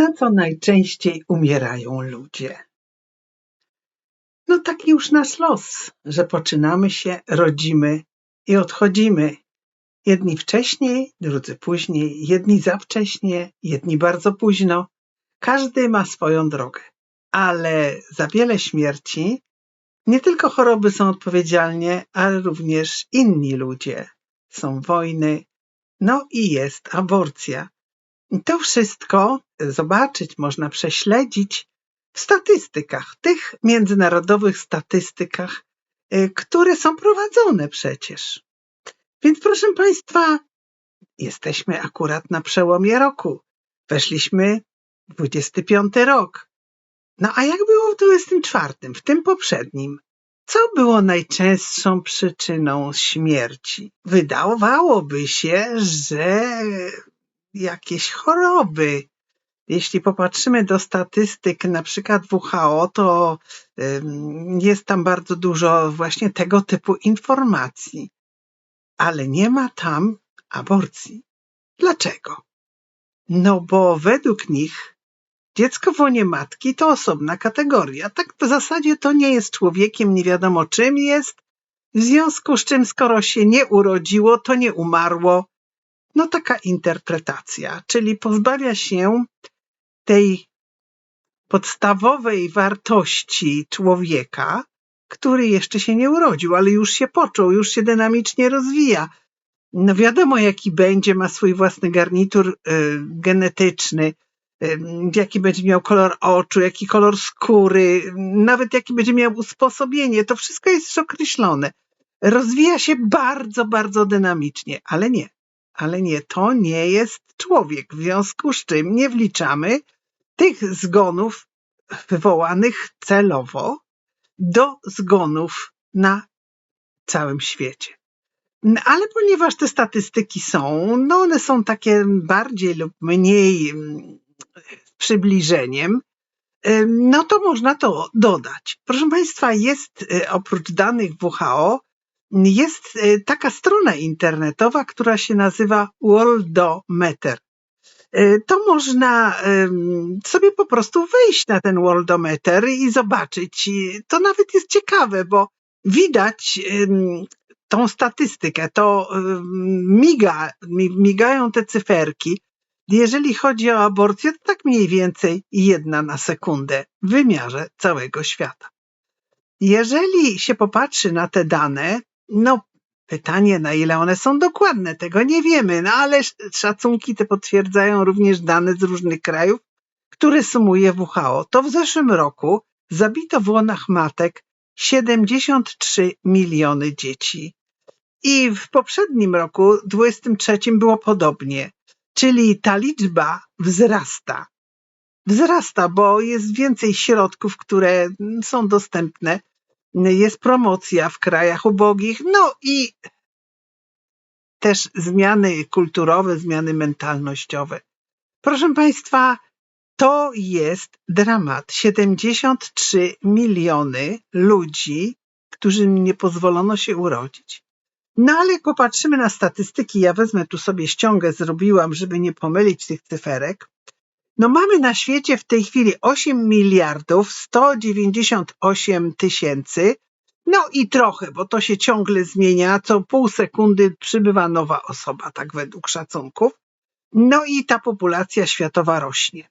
Na co najczęściej umierają ludzie? No taki już nasz los, że poczynamy się, rodzimy i odchodzimy. Jedni wcześniej, drudzy później, jedni za wcześnie, jedni bardzo późno. Każdy ma swoją drogę, ale za wiele śmierci nie tylko choroby są odpowiedzialne, ale również inni ludzie. Są wojny, no i jest aborcja. To wszystko zobaczyć, można prześledzić w statystykach, tych międzynarodowych statystykach, y, które są prowadzone przecież. Więc proszę Państwa, jesteśmy akurat na przełomie roku. Weszliśmy w 25 rok. No a jak było w 24, w tym poprzednim? Co było najczęstszą przyczyną śmierci? Wydawałoby się, że jakieś choroby. Jeśli popatrzymy do statystyk na przykład WHO, to jest tam bardzo dużo właśnie tego typu informacji, ale nie ma tam aborcji. Dlaczego? No bo według nich dziecko w łonie matki to osobna kategoria. Tak w zasadzie to nie jest człowiekiem, nie wiadomo czym jest, w związku z czym skoro się nie urodziło, to nie umarło, no taka interpretacja, czyli pozbawia się tej podstawowej wartości człowieka, który jeszcze się nie urodził, ale już się począł, już się dynamicznie rozwija. No wiadomo, jaki będzie, ma swój własny garnitur y, genetyczny, y, jaki będzie miał kolor oczu, jaki kolor skóry, nawet jaki będzie miał usposobienie. To wszystko jest już określone. Rozwija się bardzo, bardzo dynamicznie, ale nie ale nie, to nie jest człowiek, w związku z czym nie wliczamy tych zgonów wywołanych celowo do zgonów na całym świecie. Ale ponieważ te statystyki są, no one są takie bardziej lub mniej mm, przybliżeniem, no to można to dodać. Proszę Państwa, jest e, oprócz danych WHO jest y, taka strona internetowa, która się nazywa Worldometer. Y, to można sobie po prostu wejść na ten Worldometer i zobaczyć. To nawet jest ciekawe, bo widać tą statystykę, to miga, migają te cyferki. Jeżeli chodzi o aborcję, to tak mniej więcej jedna na sekundę w wymiarze całego świata. Jeżeli się popatrzy na te dane, no, pytanie, na ile one są dokładne, tego nie wiemy, no ale szacunki te potwierdzają również dane z różnych krajów, które sumuje WHO. To w zeszłym roku zabito w łonach matek 73 miliony dzieci. I w poprzednim roku, 23, było podobnie. Czyli ta liczba wzrasta. Wzrasta, bo jest więcej środków, które są dostępne jest promocja w krajach ubogich, no i też zmiany kulturowe, zmiany mentalnościowe. Proszę Państwa, to jest dramat. 73 miliony ludzi, którym nie pozwolono się urodzić. No ale jak popatrzymy na statystyki, ja wezmę tu sobie ściągę, zrobiłam, żeby nie pomylić tych cyferek, no mamy na świecie w tej chwili 8 miliardów 198 tysięcy, no i trochę, bo to się ciągle zmienia, co pół sekundy przybywa nowa osoba, tak według szacunków. No i ta populacja światowa rośnie.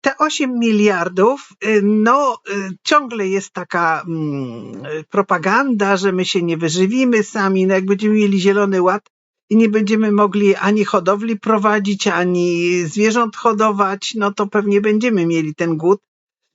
Te 8 miliardów, y, no y, ciągle jest taka mm, propaganda, że my się nie wyżywimy sami, no jak będziemy mieli zielony ład, i nie będziemy mogli ani hodowli prowadzić, ani zwierząt hodować, no to pewnie będziemy mieli ten głód.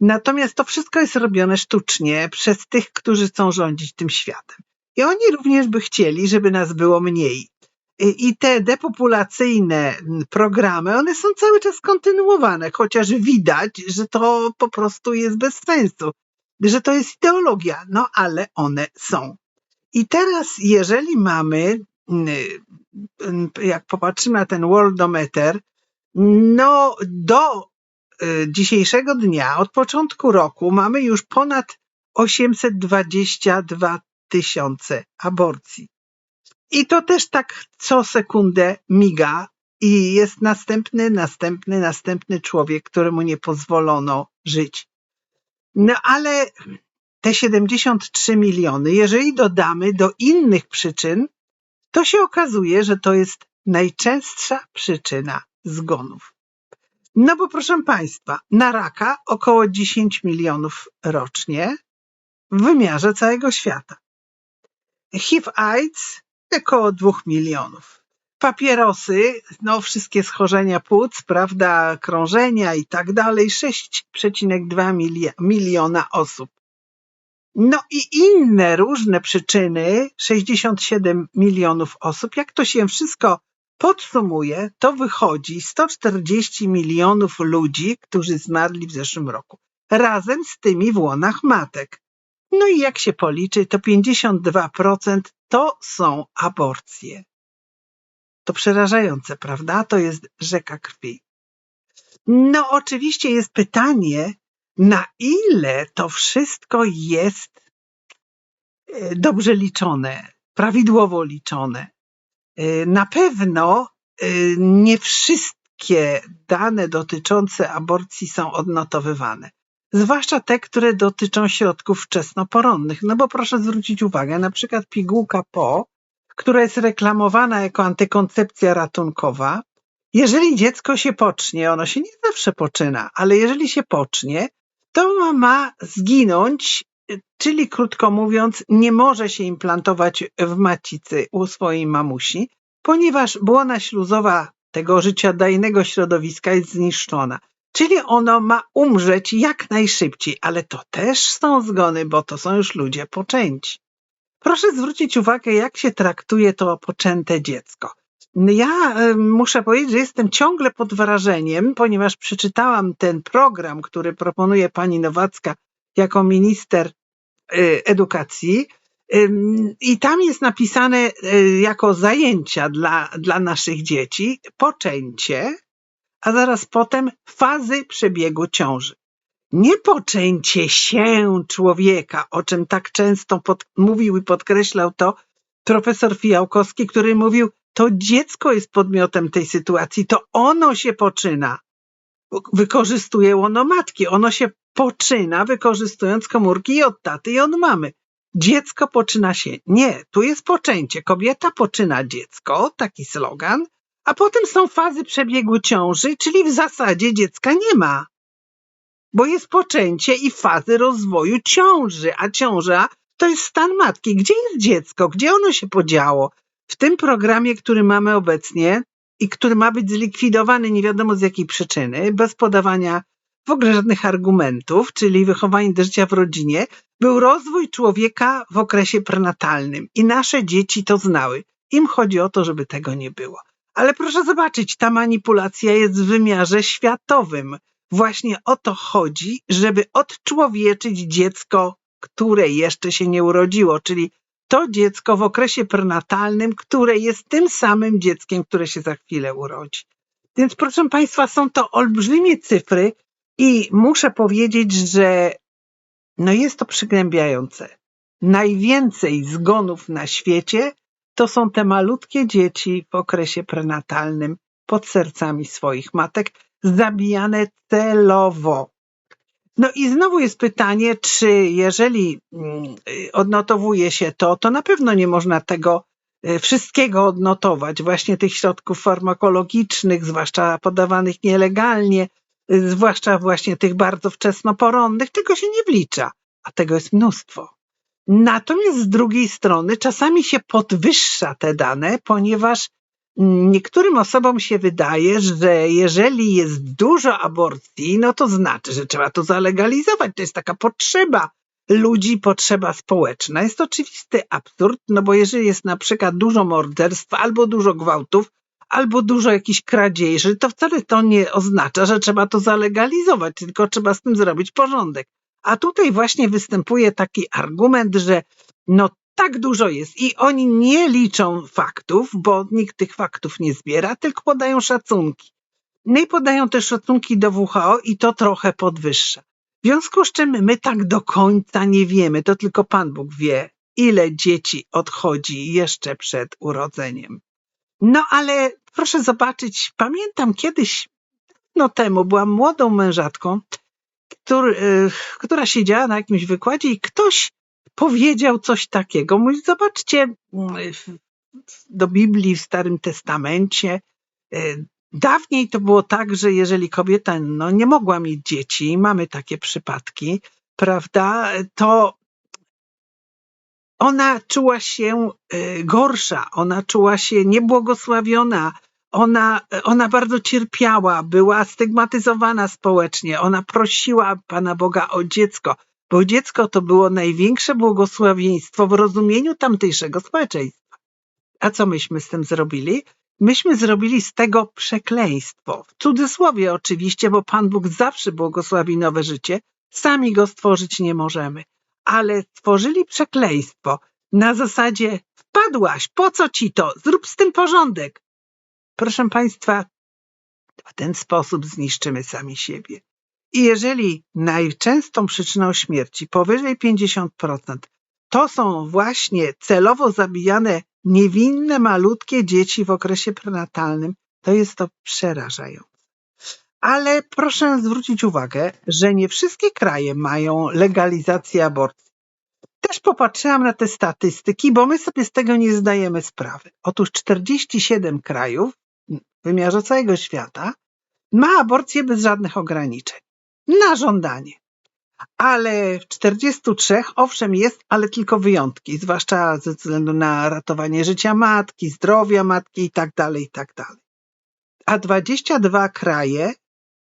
Natomiast to wszystko jest robione sztucznie przez tych, którzy chcą rządzić tym światem. I oni również by chcieli, żeby nas było mniej. I te depopulacyjne programy, one są cały czas kontynuowane, chociaż widać, że to po prostu jest bez sensu, że to jest ideologia, no ale one są. I teraz, jeżeli mamy jak popatrzymy na ten worldometer, no do y, dzisiejszego dnia, od początku roku, mamy już ponad 822 tysiące aborcji. I to też tak co sekundę miga. i jest następny, następny, następny człowiek, któremu nie pozwolono żyć. No ale te 73 miliony, jeżeli dodamy do innych przyczyn, to się okazuje, że to jest najczęstsza przyczyna zgonów. No bo proszę Państwa, na raka około 10 milionów rocznie w wymiarze całego świata. HIV-AIDS około 2 milionów. Papierosy, no wszystkie schorzenia płuc, prawda, krążenia i tak dalej, 6,2 miliona osób. No i inne różne przyczyny, 67 milionów osób. Jak to się wszystko podsumuje, to wychodzi 140 milionów ludzi, którzy zmarli w zeszłym roku. Razem z tymi w łonach matek. No i jak się policzy, to 52% to są aborcje. To przerażające, prawda? To jest rzeka krwi. No, oczywiście jest pytanie, na ile to wszystko jest e, dobrze liczone, prawidłowo liczone. E, na pewno e, nie wszystkie dane dotyczące aborcji są odnotowywane. Zwłaszcza te, które dotyczą środków wczesnoporonnych. No bo proszę zwrócić uwagę, na przykład pigułka PO, która jest reklamowana jako antykoncepcja ratunkowa. Jeżeli dziecko się pocznie, ono się nie zawsze poczyna, ale jeżeli się pocznie, to ma zginąć, czyli krótko mówiąc, nie może się implantować w macicy u swojej mamusi, ponieważ błona śluzowa tego życiodajnego środowiska jest zniszczona. Czyli ono ma umrzeć jak najszybciej, ale to też są zgony, bo to są już ludzie poczęci. Proszę zwrócić uwagę, jak się traktuje to poczęte dziecko. Ja muszę powiedzieć, że jestem ciągle pod wrażeniem, ponieważ przeczytałam ten program, który proponuje pani Nowacka jako minister y, edukacji. I tam jest napisane y, jako zajęcia dla, dla naszych dzieci poczęcie, a zaraz potem fazy przebiegu ciąży. Nie poczęcie się człowieka, o czym tak często pod, mówił i podkreślał to profesor Fijałkowski, który mówił, to dziecko jest podmiotem tej sytuacji, to ono się poczyna. Wykorzystuje łono matki, ono się poczyna wykorzystując komórki i od taty i od mamy. Dziecko poczyna się. Nie, tu jest poczęcie. Kobieta poczyna dziecko, taki slogan, a potem są fazy przebiegu ciąży, czyli w zasadzie dziecka nie ma. Bo jest poczęcie i fazy rozwoju ciąży, a ciąża to jest stan matki. Gdzie jest dziecko? Gdzie ono się podziało? W tym programie, który mamy obecnie i który ma być zlikwidowany nie wiadomo z jakiej przyczyny, bez podawania w ogóle żadnych argumentów, czyli wychowanie do życia w rodzinie, był rozwój człowieka w okresie prenatalnym i nasze dzieci to znały. Im chodzi o to, żeby tego nie było. Ale proszę zobaczyć, ta manipulacja jest w wymiarze światowym. Właśnie o to chodzi, żeby odczłowieczyć dziecko, które jeszcze się nie urodziło, czyli to dziecko w okresie prenatalnym, które jest tym samym dzieckiem, które się za chwilę urodzi. Więc proszę Państwa, są to olbrzymie cyfry i muszę powiedzieć, że no jest to przygnębiające. Najwięcej zgonów na świecie to są te malutkie dzieci w okresie prenatalnym pod sercami swoich matek, zabijane celowo. No i znowu jest pytanie, czy jeżeli mm, odnotowuje się to, to na pewno nie można tego y, wszystkiego odnotować, właśnie tych środków farmakologicznych, zwłaszcza podawanych nielegalnie, y, zwłaszcza właśnie tych bardzo wczesnoporonnych, tego się nie wlicza, a tego jest mnóstwo. Natomiast z drugiej strony czasami się podwyższa te dane, ponieważ Niektórym osobom się wydaje, że jeżeli jest dużo aborcji, no to znaczy, że trzeba to zalegalizować. To jest taka potrzeba ludzi, potrzeba społeczna. Jest to oczywisty absurd, no bo jeżeli jest na przykład dużo morderstw, albo dużo gwałtów, albo dużo jakichś kradzieży, to wcale to nie oznacza, że trzeba to zalegalizować, tylko trzeba z tym zrobić porządek. A tutaj właśnie występuje taki argument, że no tak dużo jest i oni nie liczą faktów, bo nikt tych faktów nie zbiera, tylko podają szacunki. No i podają też szacunki do WHO i to trochę podwyższa. W związku z czym my tak do końca nie wiemy, to tylko Pan Bóg wie, ile dzieci odchodzi jeszcze przed urodzeniem. No ale proszę zobaczyć, pamiętam kiedyś, no temu, byłam młodą mężatką, który, y, która siedziała na jakimś wykładzie i ktoś powiedział coś takiego. Mówi, zobaczcie, y, do Biblii w Starym Testamencie. y, Dawniej to było tak, że jeżeli kobieta no, nie mogła mieć dzieci, mamy takie przypadki, prawda, to ona czuła się y, gorsza, ona czuła się niebłogosławiona, ona, ona bardzo cierpiała, była stygmatyzowana społecznie, ona prosiła Pana Boga o dziecko, bo dziecko to było największe błogosławieństwo w rozumieniu tamtejszego społeczeństwa. A co myśmy z tym zrobili? Myśmy zrobili z tego przekleństwo. W cudzysłowie oczywiście, bo Pan Bóg zawsze błogosławi nowe życie, sami go stworzyć nie możemy. Ale stworzyli przekleństwo na zasadzie wpadłaś, po co ci to? Zrób z tym porządek. Proszę Państwa, w ten sposób zniszczymy sami siebie. I jeżeli najczęstszą przyczyną śmierci powyżej 50% to są właśnie celowo zabijane niewinne, malutkie dzieci w okresie prenatalnym, to jest to przerażające. Ale proszę zwrócić uwagę, że nie wszystkie kraje mają legalizację aborcji. Też popatrzyłam na te statystyki, bo my sobie z tego nie zdajemy sprawy. Otóż 47 krajów w wymiarze całego świata ma aborcję bez żadnych ograniczeń. Na żądanie. Ale w 43 owszem jest, ale tylko wyjątki, zwłaszcza ze względu na ratowanie życia matki, zdrowia matki i tak dalej, i tak dalej. A 22 kraje,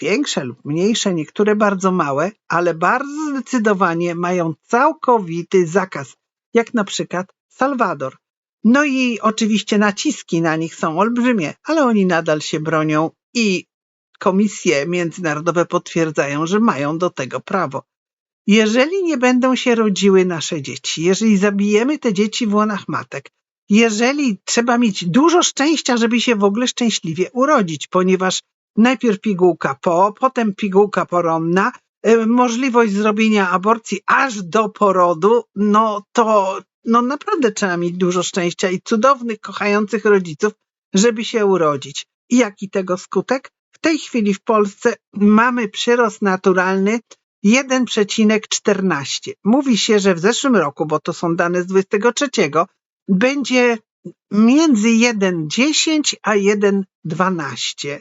większe lub mniejsze, niektóre bardzo małe, ale bardzo zdecydowanie mają całkowity zakaz, jak na przykład Salwador. No i oczywiście naciski na nich są olbrzymie, ale oni nadal się bronią i komisje międzynarodowe potwierdzają, że mają do tego prawo. Jeżeli nie będą się rodziły nasze dzieci, jeżeli zabijemy te dzieci w łonach matek, jeżeli trzeba mieć dużo szczęścia, żeby się w ogóle szczęśliwie urodzić, ponieważ najpierw pigułka po, potem pigułka poronna, y, możliwość zrobienia aborcji aż do porodu, no to no naprawdę trzeba mieć dużo szczęścia i cudownych, kochających rodziców, żeby się urodzić. I jaki tego skutek? W tej chwili w Polsce mamy przyrost naturalny 1,14. Mówi się, że w zeszłym roku, bo to są dane z 23, będzie między 1,10 a 1,12.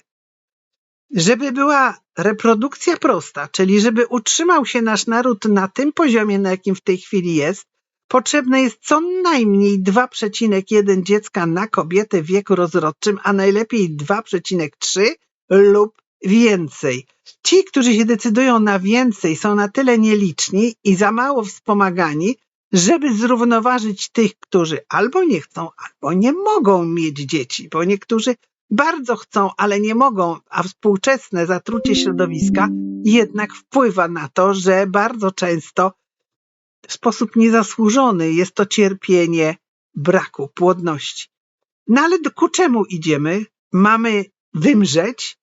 Żeby była reprodukcja prosta, czyli żeby utrzymał się nasz naród na tym poziomie, na jakim w tej chwili jest, potrzebne jest co najmniej 2,1 dziecka na kobietę w wieku rozrodczym, a najlepiej 2,3 lub więcej. Ci, którzy się decydują na więcej, są na tyle nieliczni i za mało wspomagani, żeby zrównoważyć tych, którzy albo nie chcą, albo nie mogą mieć dzieci, bo niektórzy bardzo chcą, ale nie mogą, a współczesne zatrucie środowiska jednak wpływa na to, że bardzo często w sposób niezasłużony jest to cierpienie braku płodności. No ale ku czemu idziemy? Mamy wymrzeć,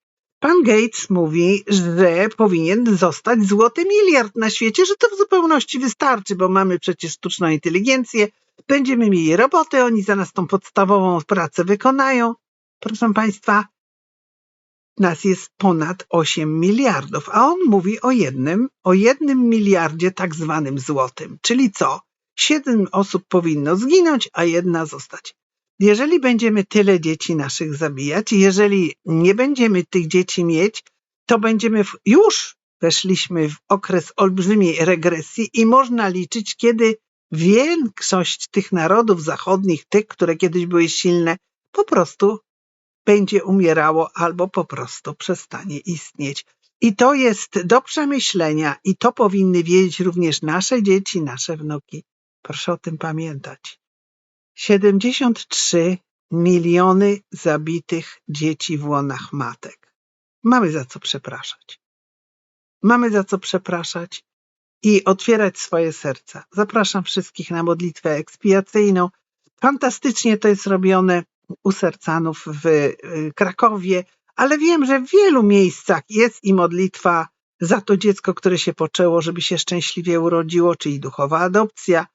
Pan Gates mówi, że powinien zostać złoty miliard na świecie, że to w zupełności wystarczy, bo mamy przecież sztuczną inteligencję, będziemy mieli roboty, oni za nas tą podstawową pracę wykonają. Proszę Państwa, nas jest ponad 8 miliardów, a on mówi o jednym, o jednym miliardzie tak zwanym złotym. Czyli co? Siedem osób powinno zginąć, a jedna zostać. Jeżeli będziemy tyle dzieci naszych zabijać, jeżeli nie będziemy tych dzieci mieć, to będziemy w, już weszliśmy w okres olbrzymiej regresji i można liczyć, kiedy większość tych narodów zachodnich, tych, które kiedyś były silne, po prostu będzie umierało albo po prostu przestanie istnieć. I to jest do przemyślenia i to powinny wiedzieć również nasze dzieci, nasze wnuki. Proszę o tym pamiętać. 73 miliony zabitych dzieci w łonach matek. Mamy za co przepraszać. Mamy za co przepraszać i otwierać swoje serca. Zapraszam wszystkich na modlitwę ekspiacyjną. Fantastycznie to jest robione u sercanów w y, Krakowie, ale wiem, że w wielu miejscach jest i modlitwa za to dziecko, które się poczęło, żeby się szczęśliwie urodziło, czyli duchowa adopcja,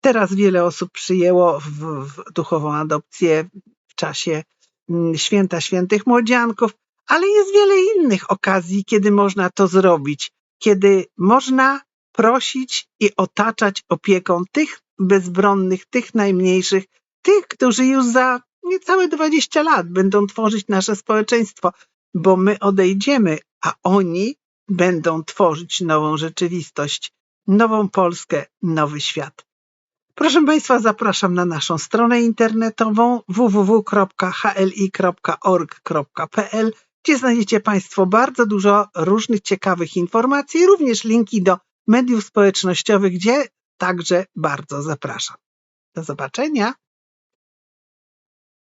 Teraz wiele osób przyjęło w, w duchową adopcję w czasie mm, święta świętych młodzianków, ale jest wiele innych okazji, kiedy można to zrobić, kiedy można prosić i otaczać opieką tych bezbronnych, tych najmniejszych, tych, którzy już za niecałe 20 lat będą tworzyć nasze społeczeństwo, bo my odejdziemy, a oni będą tworzyć nową rzeczywistość, nową Polskę, nowy świat. Proszę Państwa, zapraszam na naszą stronę internetową www.hli.org.pl, gdzie znajdziecie Państwo bardzo dużo różnych ciekawych informacji, również linki do mediów społecznościowych, gdzie także bardzo zapraszam. Do zobaczenia.